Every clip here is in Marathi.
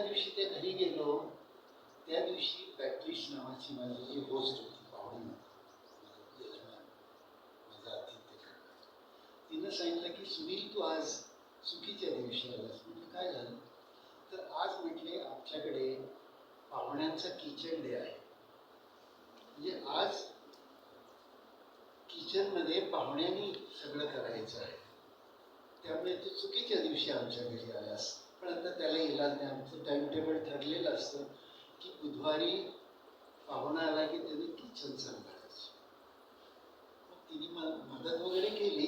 दिवशी त्या घरी गेलो त्या दिवशी पॅट्रिश नावाची माझी जी होस्ट होती पाहुणी माझा यजमान तिनं सांगितलं की सुनील तू आज चुकीच्या दिवशी आलास. म्हणजे काय झालं? तर आज म्हटले आमच्याकडे पाहुण्यांचा किचन डे आहे. म्हणजे आज किचनमध्ये पाहुण्यांनी सगळं करायचं आहे. त्यामुळे तू चुकीच्या दिवशी आमच्या घरी आलास. पण आमचं टाइम टेबल ठरलेलं असतं की बुधवारी पाहुणा आला की त्यांनी किचन सांभाळायचं तिने मदत वगैरे केली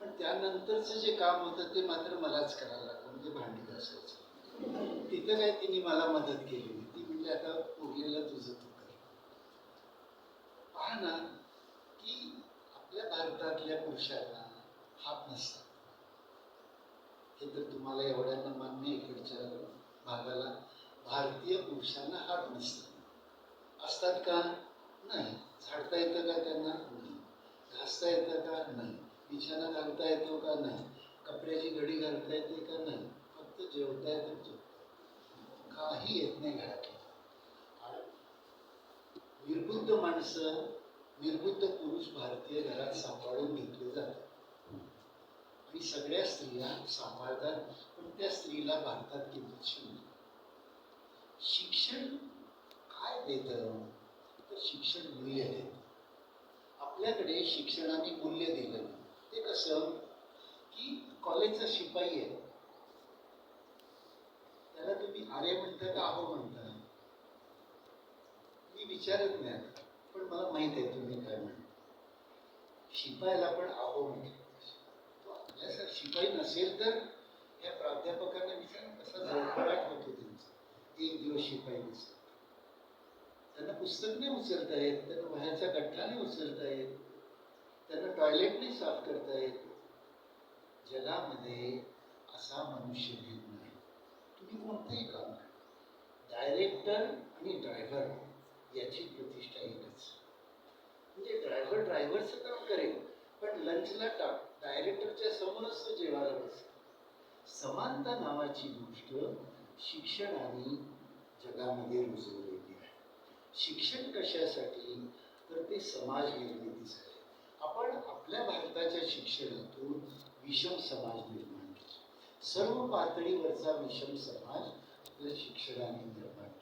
पण त्यानंतरचं जे काम होतं ते मात्र मलाच करायला लागलं म्हणजे भांडी घासायचं. तिथं काय तिने मला मदत केली नाही. ती म्हणजे आता उरलेलं तुझं तू कर. पहा ना की आपल्या भारतातल्या पुरुषांना हात नसतात. हे तर तुम्हाला एवढ्यांना मान्य इकडच्या भागाला भारतीय पुरुषांना हात नसतात असतात का? नाही. झाडता येतं का त्यांना? नाही. घासता येतं का? नाही. बिछाना घालता येतो का? नाही. कपड्याची घडी घालता येते का? नाही. फक्त जेवता येतं झोपता काही येत नाही घरातलं निर्बुद्ध माणसं निर्बुद्ध पुरुष भारतीय घरात सांभाळून घेतले जातात. आणि सगळ्या स्त्रिया सांभाळतात पण त्या स्त्रीला भारतात किंमत नाही शिक्षण येतं तर शिक्षण मूल्य देतं आपल्याकडे शिक्षणाने मूल्य दिलं. ते कसं? की कॉलेजचा शिपाई आहे. त्याला तुम्ही आरे म्हणता का आहो म्हणता? मी विचारत नाही. पण मला माहीत आहे तुम्ही काय म्हणता. शिपायला पण आहो म्हणतो. आपल्या शिपाई नसेल तर या प्राध्यापकांना विचार कसा जळफळाट होतो त्यांचा एक दिवस शिपाई नसेल. त्यांना पुस्तक नाही उचलता येत त्यांना वह्याचा गठ्ठा नाही उचलता येत त्यांना टॉयलेट नाही साफ करता येत. जगामध्ये असा मनुष्य भेद नाही. तुम्ही कोणतंही काम करा. डायरेक्टर आणि ड्रायव्हर याची प्रतिष्ठा एकच. म्हणजे ड्रायव्हर ड्रायव्हरचं काम करेल पण लंचला टाक. डायरेक्टरच्या समोरच तो जेवायला बसेल. समानता नावाची गोष्ट शिक्षणाने जगामध्ये रुजवलेली शिक्षण कशासाठी? तर ते समाज निर्मितीसाठी. आपण आपल्या भारताच्या शिक्षणातून विषम समाज निर्माण केला. सर्व पातळीवरचा विषम समाज आपल्या शिक्षणाने निर्माण